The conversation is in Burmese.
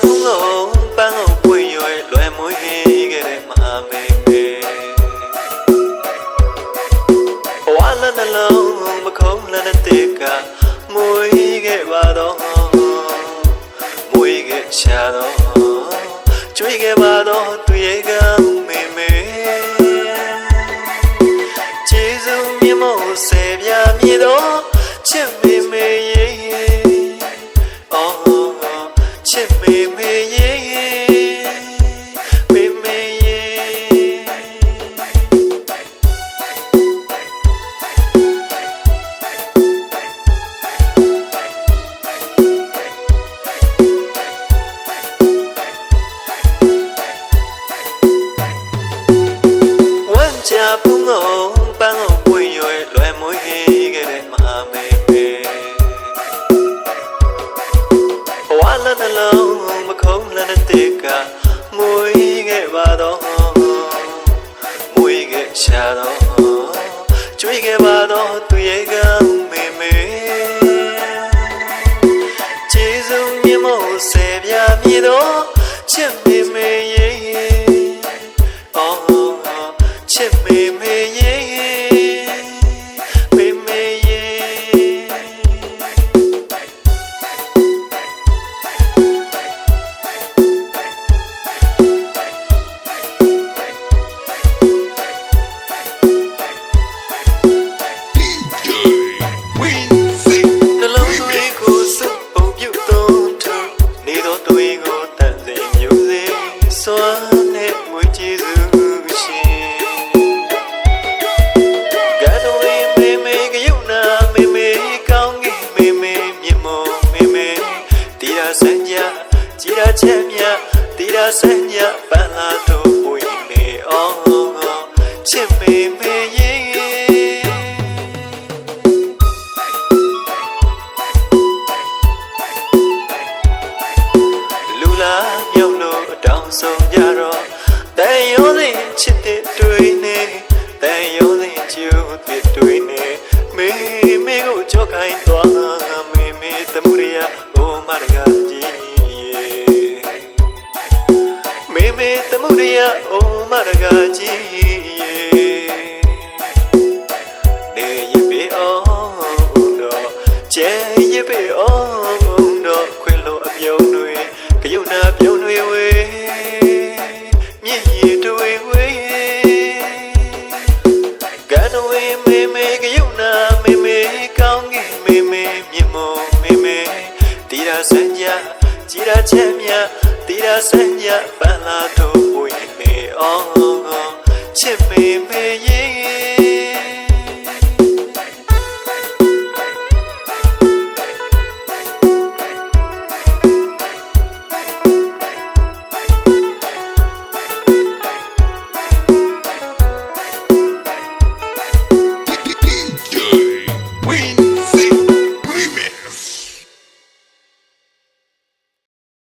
ဖုံးလုံးပန်းအောင်ပွင့်ရွယ်လွယ်မွေးခဲ့တဲ့မဟာမေမေဘဝလနှလုံးမခုံးလည်းတဲ့ကမွေးခဲ့ပါတော့မွေးခဲ့ချတော့ကျွေးခဲ့ပါတော့သူရဲ့ကမေမေကျေးဇူးမြတ်မို့ဆေပြမြေတော့ချစ် ချပူငုံပန်းအောင်ပွင့်ရွယ်လွယ်မွေးခဲ့တဲ့မဟာမေမေဘဝလနှလုံးမခုံးလည်းတဲ့ကမွေးခဲ့ပါတော့မွေးခဲ့ချတော့ကျွေးခဲ့ပါတော့သူရဲ့ကမေမေကျေးဇူးမြတ်မို့ဆေပြမြေတော့ချစ်မေမေရဲ့ စွမ်းနဲ့ငွေကြည်စုရှင်ကဲတော်လေးမေမေကယုံနာမေမေကောင်းကြီးမေမေမြင့်မောမေမေတီရာစံကြကြည်ရာချက်မြတီရာစံကြပန်းလာတို့ဝိ တဲ့တွေနေတန်ရုံးစဉ်ကျူတဲ့တွေနေမေမေကိုကြောက်ခိုင်းသွားမေမေသမှုရအိုမရကကြီးမေမေသမှုရအိုမရကကြီးနေရပေအောင်တော့ကျဲရပေအောင်တော့ခွင်လို့အပြုံး မေမေမြင့်မောမေမေတီရာစံကြကြည်ရာချက်မြတီရာစံကြပန်းလာတို့ဝေနေအောင်ချစ်မေမေရဲ့